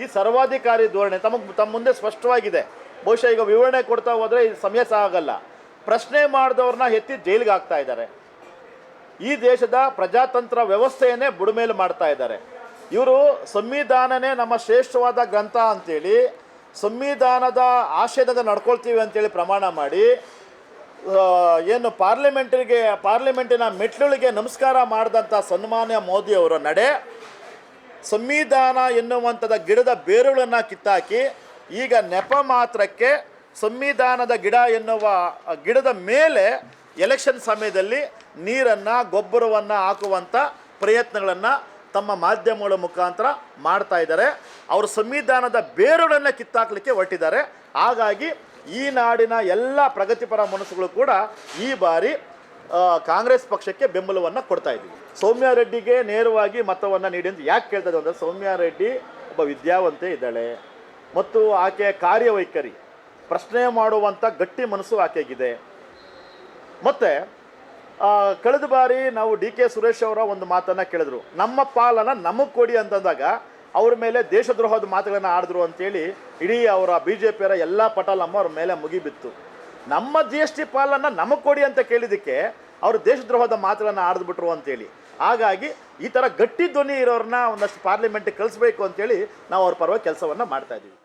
ಈ ಸರ್ವಾಧಿಕಾರಿ ಧೋರಣೆ ತಮಗೆ ತಮ್ಮ ಮುಂದೆ ಸ್ಪಷ್ಟವಾಗಿದೆ. ಬಹುಶಃ ಈಗ ವಿವರಣೆ ಕೊಡ್ತಾ ಹೋದರೆ ಈ ಸಮಯ ಸಹ ಆಗಲ್ಲ. ಪ್ರಶ್ನೆ ಮಾಡಿದವ್ರನ್ನ ಎತ್ತಿ ಜೈಲಿಗೆ ಹಾಕ್ತಾ ಇದ್ದಾರೆ. ಈ ದೇಶದ ಪ್ರಜಾತಂತ್ರ ವ್ಯವಸ್ಥೆಯನ್ನೇ ಬುಡಮೇಲು ಮಾಡ್ತಾ ಇದ್ದಾರೆ. ಇವರು ಸಂವಿಧಾನನೇ ನಮ್ಮ ಶ್ರೇಷ್ಠವಾದ ಗ್ರಂಥ ಅಂತೇಳಿ, ಸಂವಿಧಾನದ ಆಶಯದಾಗ ನಡ್ಕೊಳ್ತೀವಿ ಅಂತೇಳಿ ಪ್ರಮಾಣ ಮಾಡಿ ಏನು ಪಾರ್ಲಿಮೆಂಟಿಗೆ ಪಾರ್ಲಿಮೆಂಟಿನ ಮೆಟ್ಲುಗಳಿಗೆ ನಮಸ್ಕಾರ ಮಾಡಿದಂಥ ಸನ್ಮಾನ್ಯ ಮೋದಿ ಅವರ ನಡೆ ಸಂವಿಧಾನ ಎನ್ನುವಂಥದ ಗಿಡದ ಬೇರುಗಳನ್ನು ಕಿತ್ತಾಕಿ, ಈಗ ನೆಪ ಮಾತ್ರಕ್ಕೆ ಸಂವಿಧಾನದ ಗಿಡ ಎನ್ನುವ ಗಿಡದ ಮೇಲೆ ಎಲೆಕ್ಷನ್ ಸಮಯದಲ್ಲಿ ನೀರನ್ನು, ಗೊಬ್ಬರವನ್ನು ಹಾಕುವಂಥ ಪ್ರಯತ್ನಗಳನ್ನು ತಮ್ಮ ಮಾಧ್ಯಮಗಳ ಮುಖಾಂತರ ಮಾಡ್ತಾ ಇದ್ದಾರೆ. ಅವರು ಸಂವಿಧಾನದ ಬೇರುಗಳನ್ನು ಕಿತ್ತಾಕಲಿಕ್ಕೆ ಹೊರಟಿದ್ದಾರೆ. ಹಾಗಾಗಿ ಈ ನಾಡಿನ ಎಲ್ಲ ಪ್ರಗತಿಪರ ಮನಸ್ಸುಗಳು ಕೂಡ ಈ ಬಾರಿ ಕಾಂಗ್ರೆಸ್ ಪಕ್ಷಕ್ಕೆ ಬೆಂಬಲವನ್ನು ಕೊಡ್ತಾ ಇದ್ದೀವಿ. ಸೌಮ್ಯ ರೆಡ್ಡಿಗೆ ನೇರವಾಗಿ ಮತವನ್ನು ನೀಡಿ ಅಂತ ಯಾಕೆ ಕೇಳ್ತಾ ಇದ್ದಾರೆ ಅಂದರೆ ಸೌಮ್ಯ ರೆಡ್ಡಿ ಒಬ್ಬ ವಿದ್ಯಾವಂತೆ ಇದ್ದಾಳೆ. ಮತ್ತು ಆಕೆಯ ಕಾರ್ಯವೈಖರಿ, ಪ್ರಶ್ನೆ ಮಾಡುವಂಥ ಗಟ್ಟಿ ಮನಸ್ಸು ಆಕೆಗಿದೆ. ಮತ್ತು ಕಳೆದ ಬಾರಿ ನಾವು ಡಿ ಕೆ ಸುರೇಶ್ ಅವರ ಒಂದು ಮಾತನ್ನು ಕೇಳಿದ್ರು. ನಮ್ಮ ಪಾಲನ್ನು ನಮಗೆ ಕೊಡಿ ಅಂತಂದಾಗ ಅವ್ರ ಮೇಲೆ ದೇಶದ್ರೋಹದ ಮಾತುಗಳನ್ನು ಆಡಿದ್ರು ಅಂತೇಳಿ ಇಡೀ ಅವರ ಬಿ ಜೆ ಪಿಯರ ಎಲ್ಲ ಪಟಾಲಮ್ಮ ಅವ್ರ ಮೇಲೆ ಮುಗಿಬಿತ್ತು. ನಮ್ಮ ಜಿ ಎಸ್ ಟಿ ಪಾಲನ್ನು ನಮಗೆ ಕೊಡಿ ಅಂತ ಕೇಳಿದ್ದಕ್ಕೆ ಅವರು ದೇಶದ್ರೋಹದ ಮಾತುಗಳನ್ನು ಆಡಿದ್ಬಿಟ್ರು ಅಂತೇಳಿ. ಹಾಗಾಗಿ ಈ ಥರ ಗಟ್ಟಿ ಧ್ವನಿ ಇರೋರನ್ನ ಒಂದಷ್ಟು ಪಾರ್ಲಿಮೆಂಟ್ಗೆ ಕಳಿಸ್ಬೇಕು ಅಂತೇಳಿ ನಾವು ಅವ್ರ ಪರವಾಗಿ ಕೆಲಸವನ್ನು ಮಾಡ್ತಾ ಇದ್ದೀವಿ